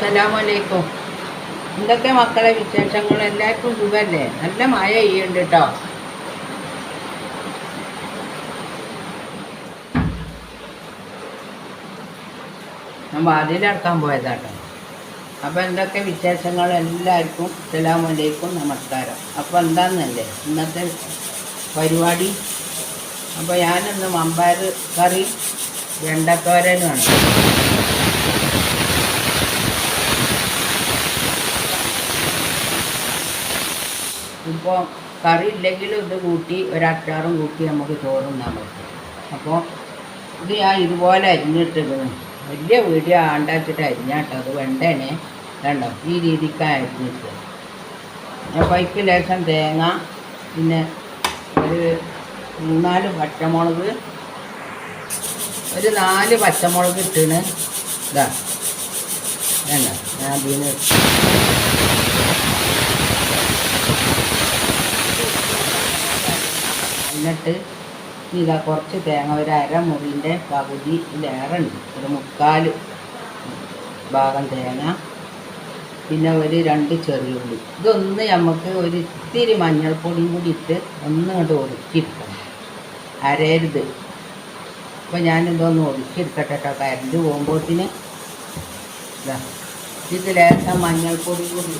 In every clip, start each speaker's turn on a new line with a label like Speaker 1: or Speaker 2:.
Speaker 1: അസ്സലാമലൈക്കും എന്തൊക്കെ മക്കളെ വിശേഷങ്ങൾ? എല്ലാവർക്കും സുഖല്ലേ? നല്ല മഴ ചെയ്യുന്നുണ്ട് കേട്ടോ ഞാൻ വാതിലടക്കാൻ പോയതാട്ടോ. അപ്പോൾ എന്തൊക്കെ വിശേഷങ്ങൾ? എല്ലാവർക്കും അസലാമലൈക്കും നമസ്കാരം. അപ്പോൾ എന്താണെന്നല്ലേ ഇന്നത്തെ പരിപാടി? അപ്പോൾ ഞാനിന്ന് മമ്പാർ കറി വെണ്ടത്തോരനുമാണ് ഇപ്പോൾ കറി ഇല്ലെങ്കിലും ഇത് കൂട്ടി ഒരച്ചാറും കൂട്ടി നമുക്ക് ചോറുണ്ണാൻ പറ്റും. അപ്പോൾ ഇത് ഞാൻ ഇതുപോലെ അരിഞ്ഞിട്ടിരുന്നു വലിയ വീഡിയോ ആണ്ടാച്ചിട്ട് അരിഞ്ഞാട്ടോ അത് വെണ്ടേനെ കണ്ടോ? ഈ രീതിക്ക് അരിഞ്ഞിട്ട്. അപ്പോൾ അതിക്ക് ലേശം തേങ്ങ പിന്നെ ഒരു മൂന്നാൽ പച്ചമുളക് ഒരു നാല് പച്ചമുളക് ഇട്ടിന്. ഇതാ വേണ്ട ഞാൻ അതിന് എന്നിട്ട് ഇതാ കുറച്ച് തേങ്ങ ഒരു അരമുറിന്റെ പകുതി ഇതിലേറെ ഉണ്ട് ഒരു മുക്കാൽ ഭാഗം തേങ്ങ പിന്നെ ഒരു രണ്ട് ചെറിയ ചെറിയുള്ളി ഇതൊന്ന് നമുക്ക് ഒരു ഇത്തിരി മഞ്ഞൾപ്പൊടിയും കൂടി ഇട്ട് ഒന്ന് ഇങ്ങോട്ട് ഒതുക്കിയെടുക്കണം അരയരുത് അപ്പോൾ ഞാനിതൊന്ന് ഒതുക്കിയെടുക്കട്ടെ കേട്ടോ. കരണ്ട് പോകുമ്പോഴത്തിന് ഇതാ ഇത് ലേശം മഞ്ഞൾപ്പൊടി കൂടി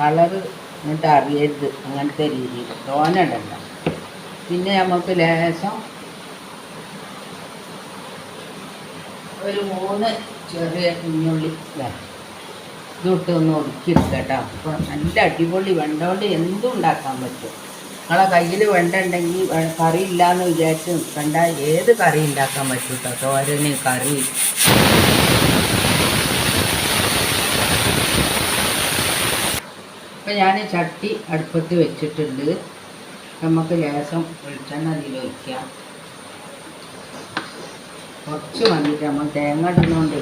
Speaker 1: കളറ് എന്നിട്ട് അറിയരുത് അങ്ങനത്തെ രീതിയിൽ തോനടല്ല പിന്നെ നമുക്ക് ലേശം ഒരു മൂന്ന് ചെറിയ കുഞ്ഞുള്ളി ഇതാ. ഇതിട്ട് ഒന്ന് കേട്ടോ. അപ്പോൾ നല്ല അടിപൊളി വെണ്ട കൊണ്ട് എന്തും ഉണ്ടാക്കാൻ പറ്റും. നിങ്ങളെ കയ്യിൽ വെണ്ട ഉണ്ടെങ്കിൽ കറി ഇല്ലയെന്ന് വിചാരിച്ച് നിൽക്കണ്ട ഏത് കറി ഉണ്ടാക്കാൻ പറ്റും കേട്ടോ തോരന് കറി. ഇപ്പം ഞാൻ ചട്ടി അടുപ്പത്ത് വെച്ചിട്ടുണ്ട്. നമുക്ക് ലേശം വെളിച്ചെണ്ണ അതിൽ ഒഴിക്കാം. കുറച്ച് വന്നിട്ട് നമ്മൾ തേങ്ങ ഇടുന്നതുകൊണ്ട്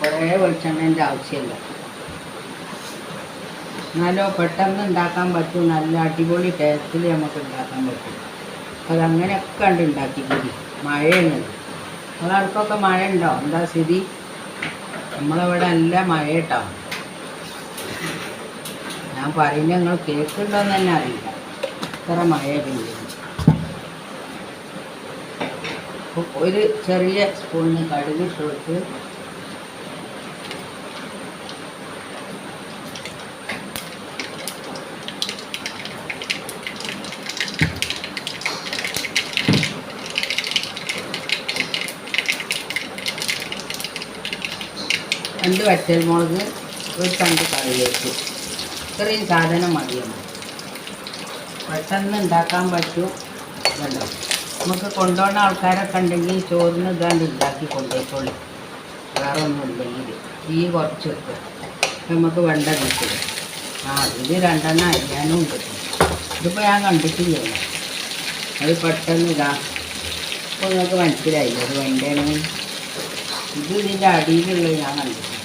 Speaker 1: കുറേ വെളിച്ചെണ്ണേന്റെ ആവശ്യമില്ല എന്നാലോ പെട്ടെന്ന് ഉണ്ടാക്കാൻ പറ്റും നല്ല അടിപൊളി ടേസ്റ്റിൽ നമുക്ക് ഉണ്ടാക്കാൻ പറ്റും. അപ്പോൾ അതങ്ങനെയൊക്കെ ഉണ്ട് ഉണ്ടാക്കി ഉണ്ടാക്കിക്കൂടി മഴയാണ്. നിങ്ങളടുക്കൊക്കെ മഴ ഉണ്ടോ എന്താ സ്ഥിതി? നമ്മളവിടെ നല്ല മഴ ഞാൻ പറയുന്നത് നിങ്ങൾ കേൾക്കുന്നുണ്ടോന്ന് തന്നെ അറിയില്ല. ഇത്ര മഴ ഒരു ചെറിയ സ്പൂണിന് കടുക് ഇട്ട് കൊടുത്ത് രണ്ട് വറ്റൽ മുളക് ഒരു തണ്ട് കറിവേപ്പ്. ഇത്രയും സാധനം മതിയാണ് പെട്ടെന്ന് ഉണ്ടാക്കാൻ പറ്റും. ഇതല്ലോ നമുക്ക് കൊണ്ടുപോകുന്ന ആൾക്കാരൊക്കെ ഉണ്ടെങ്കിൽ ചോറിന് ഇതാണ്ട് ഉണ്ടാക്കി കൊണ്ടുപോയിക്കോളൂ. വേറെ ഒന്നും ഇല്ലെങ്കിൽ ഈ കുറച്ച് വെക്കുക നമുക്ക് വെണ്ട കിട്ടുക ആ ഇത് രണ്ടെണ്ണം അരിയാനും ഉണ്ട്. ഇതിപ്പോൾ ഞാൻ കണ്ടിട്ടില്ല? അത് പെട്ടെന്ന് ഇതാ. ഇപ്പോൾ നിങ്ങൾക്ക് മനസ്സിലായില്ല? അത് വെണ്ടയാണ്. ഇത് ഇതിന്റെ അടിയിലുള്ളത് ഞാൻ കണ്ടിട്ടില്ല.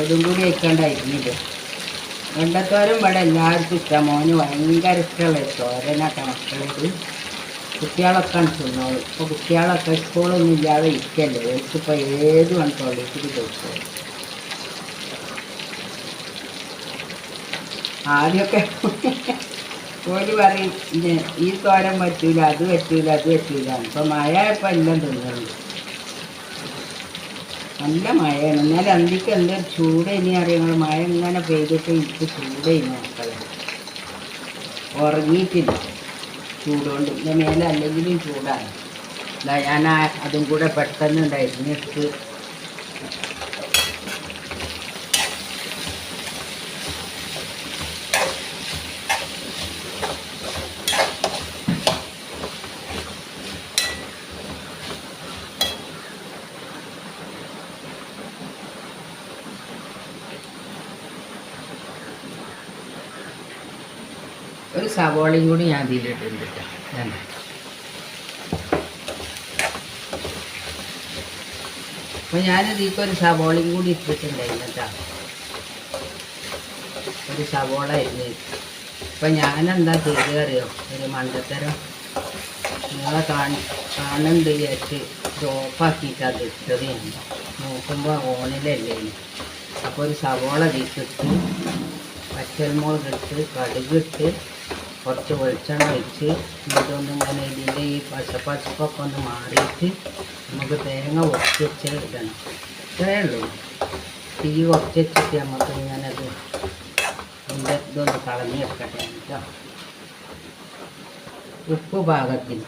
Speaker 1: അതും കൂടി വെക്കണ്ടായിരുന്നില്ല വെണ്ടത്തോരം ഇവിടെ എല്ലാവർക്കും ഇഷ്ടം. മോന് ഭയങ്കര ഇഷ്ടമുള്ള തോരനൊക്കെ മക്കളത് കുട്ടികളൊക്കെ തിന്നോളൂ. ഇപ്പോൾ കുട്ടികളൊക്കെ സ്കൂളൊന്നും ഇല്ലാതെ ഇരിക്കല്ലേ. അവർക്കിപ്പോൾ ഏത് വണ്ടോളേക്ക് കൊടുക്കും ആദ്യമൊക്കെ കോഴി പറയും ഈ തോരൻ പറ്റൂല അത് പറ്റൂല അത് പറ്റൂല. ഇപ്പം മഴ ഇപ്പം എല്ലാം തിന്നുന്നുണ്ട് നല്ല മഴയാണ്. എന്നാലും അന്തിക്ക് എന്താ ചൂട് ഇനി അറിയാം? മഴ ഇങ്ങനെ പെയ്തിട്ട് എനിക്ക് ചൂട് ഇനി മക്കളെ. ഉറങ്ങിയിട്ടില്ല. ചൂടുകൊണ്ട് എന്റെ മേലെ അല്ലെങ്കിലും ചൂടാണ്. ഞാൻ അതും കൂടെ പെട്ടെന്ന് ഉണ്ടായിരുന്നു. എടുത്ത് ഒരു സവോളയും കൂടി ഞാൻ അതിലിട്ടുണ്ട് കേട്ടോ ഞാൻ അപ്പോൾ ഞാനിതിലേക്ക് ഒരു സവോളയും കൂടി ഇട്ടിട്ടുണ്ടായിരുന്നു കേട്ടോ. ഒരു സവോള അരിഞ്ഞ്. അപ്പം ഞാനെന്താ ചെയ്തു അറിയോ ഒരു മണ്ടത്തരം നിങ്ങളെ കാണി കാണുന്നുണ്ട് വിചാരിച്ച് ഇത് ഓഫാക്കിയിട്ട് അത് ഇട്ടത് നോക്കുമ്പോൾ ഓണിലല്ലേ അപ്പോൾ ഒരു സവോള തീക്കിട്ട് പച്ചൽമുളക് ഇട്ട് കടുകിട്ട് കുറച്ച് വെളിച്ചെണ്ണ വെച്ച് ഇതൊന്നും ഇങ്ങനെ ഇതിന്റെ ഈ പശപ്പശപ്പൊക്കെ ഒന്ന് മാറിയിട്ട് നമുക്ക് തേങ്ങ ഉറച്ച് വെച്ച് ഇടണം ഇത്രയേ ഉള്ളൂ. തീ ഉറച്ച് വെച്ചിട്ട് നമുക്ക് ഇങ്ങനെ ഇത് ഇതിന്റെ ഇതൊന്ന് കളഞ്ഞെടുക്കട്ടെ കേട്ടോ. ഉപ്പ് പാകത്തിന്.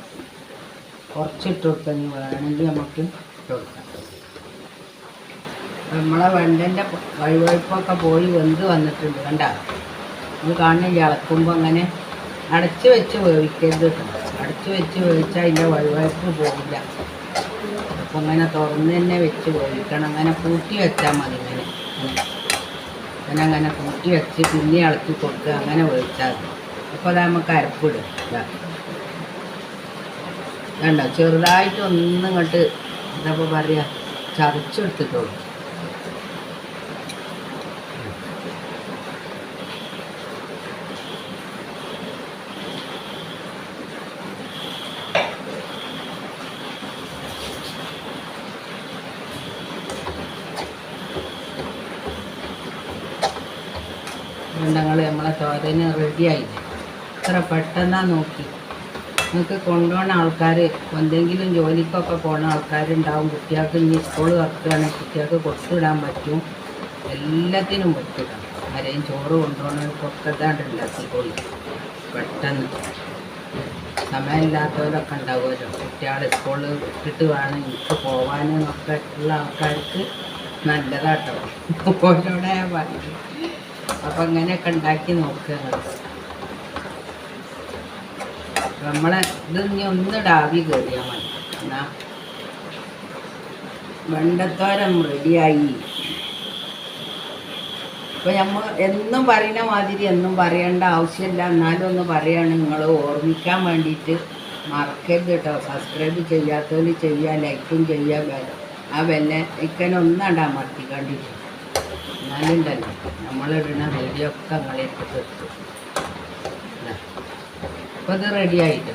Speaker 1: കുറച്ചിട്ട് വേണമെങ്കിൽ നമുക്ക് ഇട്ട് കൊടുക്കാം. നമ്മളെ വെണ്ടന്റെ വഴുവഴുപ്പൊക്കെ പോയി വെന്ത് വന്നിട്ടുണ്ട് കണ്ട? നമ്മൾ കാണുന്നില്ല? ഇളക്കുമ്പോൾ അങ്ങനെ അടച്ച് വെച്ച് വേവിക്കരുത് അടച്ചു വെച്ച് വേവിച്ചാൽ അതിന്റെ വഴുവഴുപ്പ് പോകില്ല അപ്പം അങ്ങനെ തുറന്ന് തന്നെ വെച്ച് വേവിക്കണം. അങ്ങനെ കൂട്ടി വെച്ചാൽ മതി ഇങ്ങനെ. അങ്ങനെ അങ്ങനെ കൂട്ടി വെച്ച് പിന്നെ ഇളക്കി കൊടുക്കുക. അങ്ങനെ വേവിച്ചാൽ മതി. അപ്പോൾ അത് നമുക്ക് അരപ്പിടും വേണ്ട ചെറുതായിട്ടൊന്നും ഇങ്ങോട്ട് എന്താ പറയുക ചതച്ചെടുത്തിട്ടുള്ളൂ ഞങ്ങൾ നമ്മളെ തോരന് റെഡിയായി ഇത്ര പെട്ടെന്നാ നോക്കി. നിങ്ങൾക്ക് കൊണ്ടുപോകുന്ന ആൾക്കാർ എന്തെങ്കിലും ജോലിക്കൊക്കെ പോകുന്ന ആൾക്കാരുണ്ടാവും. കുട്ടികൾക്ക് ഇനി സ്കൂൾ തുറക്കുകയാണെങ്കിൽ കുട്ടികൾക്ക് കൊടുത്തുവിടാൻ പറ്റും. എല്ലാത്തിനും പറ്റും. ആരെയും ചോറ് കൊണ്ടുപോകണവർക്കൊക്കെ ഇതാണ്ട് ഉണ്ടാക്കിക്കോളി പെട്ടെന്ന്. സമയമില്ലാത്തവരൊക്കെ ഉണ്ടാവുമല്ലോ. കുട്ടികളെ സ്കൂളിൽ വിട്ടിട്ട് വേണം എനിക്ക് പോകാനെന്നൊക്കെ ഉള്ള ആൾക്കാർക്ക് നല്ലതാട്ടോ. ഓരോടെ പറഞ്ഞു അപ്പം അങ്ങനെയൊക്കെ ഉണ്ടാക്കി നോക്കുക. നമ്മളെ ഇത് ഇനി ഒന്ന് ഡാവി കയറിയാൽ മതി. എന്നാ വെണ്ടത്തോരം റെഡിയായി ഇപ്പം നമ്മൾ എന്നും പറയുന്ന മാതിരി എന്നും പറയേണ്ട ആവശ്യമില്ല. എന്നാലും ഒന്ന് പറയാണ്. നിങ്ങൾ ഓർമ്മിക്കാൻ വേണ്ടിയിട്ട് മറക്കരുത് കേട്ടോ സബ്സ്ക്രൈബ് ചെയ്യാത്തവർ ചെയ്യുക ലൈക്കും ചെയ്യുക ആ വെല്ല ഇക്കനെ ഒന്നാണ്ട് അമർത്തിക്കാണ്ടിട്ട് എന്നാലുണ്ടല്ലോ നമ്മളിടുന്ന വീഡിയോ ഒക്കെ നിങ്ങളിലേക്ക് എത്തും അപ്പോൾ ഇത് റെഡി ആയിട്ടോ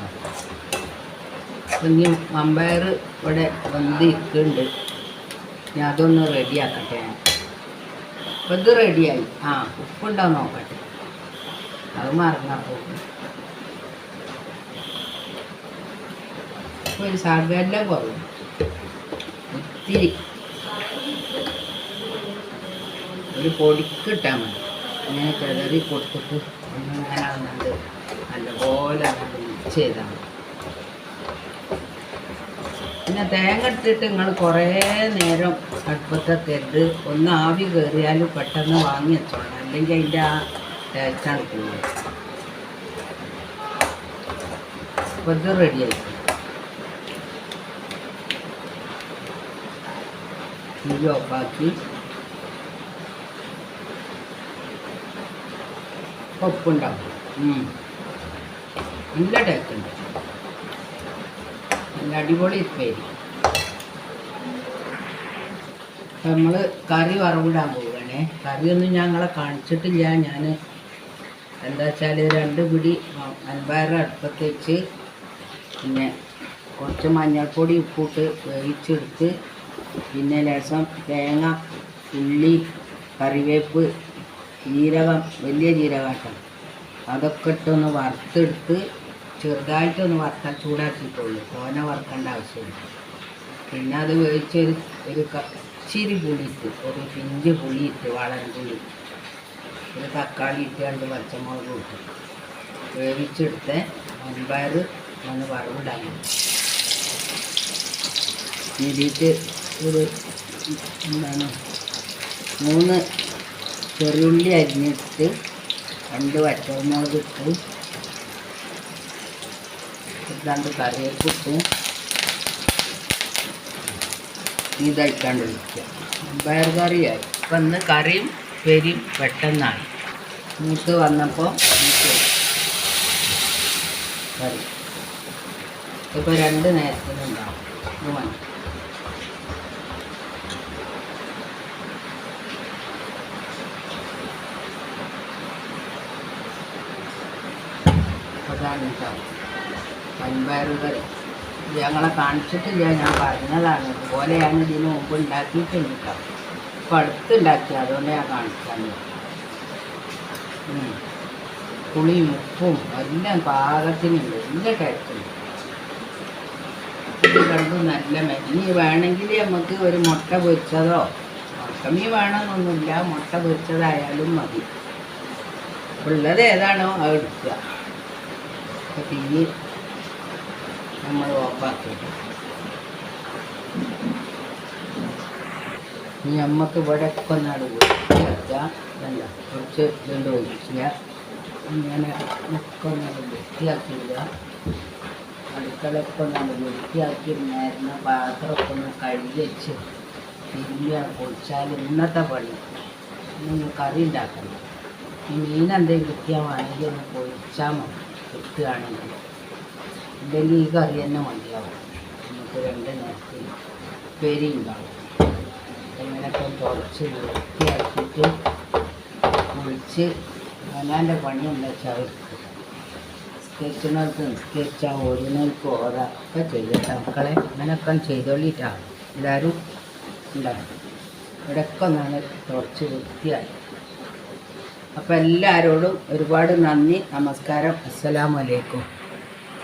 Speaker 1: ഇനി മമ്പയർ ഇവിടെ വന്ന് ഇരിക്കുന്നുണ്ട് ഞാൻ അതൊന്ന് റെഡിയാക്കട്ടെ ഞാൻ. അപ്പം ഇത് റെഡിയായി ആ ഉപ്പുണ്ടോ നോക്കട്ടെ. അത് മറന്നാ പോകും ഒരു സകല കുറവ് ഒത്തിരി. ഒരു പൊടിക്കിട്ടാൽ മതി. ഇങ്ങനെ കിളറി കൊടുത്തിട്ട് വന്നിട്ട് നല്ലപോലെ അങ്ങോട്ട് മിക്സ് പിന്നെ തേങ്ങ ഇട്ടിട്ട് നിങ്ങൾ കുറേ നേരം അടുപ്പത്തൊക്കെ ഇട്ട് ഒന്ന് ആവി കയറിയാൽ പെട്ടെന്ന് വാങ്ങി വെച്ചോളാം. അല്ലെങ്കിൽ അതിന്റെ ആ ടേസ്റ്റാണ് പോകുന്നത് അപ്പോൾ ഇത് റെഡിയായി തീ ഓഫാക്കി ഉപ്പുണ്ടാവും ഉം. നല്ല ഉണ്ട്. നല്ല അടിപൊളി ഉപ്പേരി. നമ്മൾ കറി വറവിടാൻ പോവുകയാണേ. കറിയൊന്നും ഞങ്ങളെ കാണിച്ചിട്ടില്ല. ഞാൻ എന്താ വെച്ചാൽ രണ്ട് പിടി അൻപയർ അടുപ്പത്ത് വെച്ച് പിന്നെ കുറച്ച് മഞ്ഞൾപ്പൊടി ഉപ്പിട്ട് വേവിച്ചെടുത്ത് പിന്നെ ലേശം തേങ്ങ ഉള്ളി കറിവേപ്പ് ജീരകം വലിയ ജീരകാട്ടം അതൊക്കെ ഇട്ടൊന്ന് വറുത്തെടുത്ത് ചെറുതായിട്ടൊന്ന് വറുത്താൽ ചൂടാക്കിയിട്ടുള്ളൂ തോന വറുക്കേണ്ട ആവശ്യമില്ല. പിന്നെ അത് വേവിച്ചൊരു ഒരു ക- ഇച്ചിരി പുളിയിട്ട് ഒരു പിഞ്ച് പുളിയിട്ട് വളൻ പുളി. ഒരു തക്കാളി ഇട്ട് രണ്ട് പച്ചമുളക് ഇട്ട്. വേവിച്ചെടുത്ത് മുൻപയർ ഒന്ന് വറവിടാൻ ഇതിട്ട് ഒരു എന്താണ് മൂന്ന് ചെറിയുള്ളി അരിഞ്ഞിട്ട് രണ്ട് പച്ചമുളക് ഇട്ട്. രണ്ട് കറിവേപ്പിട്ട് ഇതായിക്കാണ്ട് വയ്ക്കുക പയർ കറിയായി. വന്ന് കറിയും പെരിയും പെട്ടെന്നായി. മൂത്ത് വന്നപ്പോൾ കറി. ഇപ്പോൾ രണ്ട് നേരത്തിനുണ്ടാവും. ഇത് മതി. വൻപയർ ഞങ്ങളെ കാണിച്ചിട്ടില്ല ഞാൻ പറഞ്ഞതാണ്. ഇതുപോലെയാണ് ഇതിന് മുമ്പ് ഉണ്ടാക്കിയിട്ടുണ്ട്. കേട്ടോ ഇപ്പം അടുത്തുണ്ടാക്കി അതുകൊണ്ട് ഞാൻ കാണിച്ചാൽ പുളിയും ഉപ്പും എല്ലാം പാകത്തിനുണ്ട് എല്ലാ ടേസ്റ്റുണ്ട്. നല്ല മെ- ഇനി വേണമെങ്കിൽ നമുക്ക് ഒരു മുട്ട പൊരിച്ചതോ? മുട്ടമീ വേണമെന്നൊന്നുമില്ല. മുട്ട പൊരിച്ചതായാലും മതി. ഉള്ളത് ഏതാണോ അത് എടുക്കുക. അപ്പോൾ തീ നമ്മൾ ഓഫാക്കിയിട്ട് ഇനി നമുക്ക് ഇവിടെ ഒക്കെ ഒന്നാട് വൃത്തിയാക്കുക അല്ല കുറച്ച് ഇതുകൊണ്ട് ഒഴിക്കുക ഇങ്ങനെ ഒക്കെ ഒന്നാട് വൃത്തിയാക്കിയിടുക അടുക്കളയൊക്കെ ഒന്നാട് വൃത്തിയാക്കി നേരുന്ന പാത്രമൊക്കെ ഒന്ന് കഴുകി വെച്ച് തിരിഞ്ഞ പൊളിച്ചാൽ ഇന്നത്തെ പണി ഇന്ന് കറി ഉണ്ടാക്കണം ഈ മീൻ എന്തെങ്കിലും കൃത്യമാണെങ്കിൽ ഒന്ന് പൊരിച്ചാൽ മതി കിട്ടുകയാണെങ്കിൽ ഇല്ലെങ്കിൽ ഈ കറി തന്നെ മതിയാവും. നമുക്ക് രണ്ട് നേരത്തിൽ പേരി ഉണ്ടാവും. എങ്ങനെയൊക്കെ തുടച്ച് വൃത്തിയാക്കിയിട്ട് കുളിച്ച് അവനാന്റെ പണി വെച്ചാൽ നിസ്കരിക്കുന്നവർക്ക് നിസ്കരിച്ചാൽ ഓരോന്നവർക്ക് ഓരോ ഒക്കെ ചെയ്യട്ടെ. മക്കളെ അങ്ങനെയൊക്കെ ചെയ്തോളിട്ടാണ് എല്ലാവരും ഉണ്ടാവും. ഇവിടെയൊക്കെ തുടച്ച് വൃത്തിയായി അപ്പോൾ എല്ലാവരോടും ഒരുപാട് നന്ദി നമസ്കാരം. അസ്സലാമലൈക്കും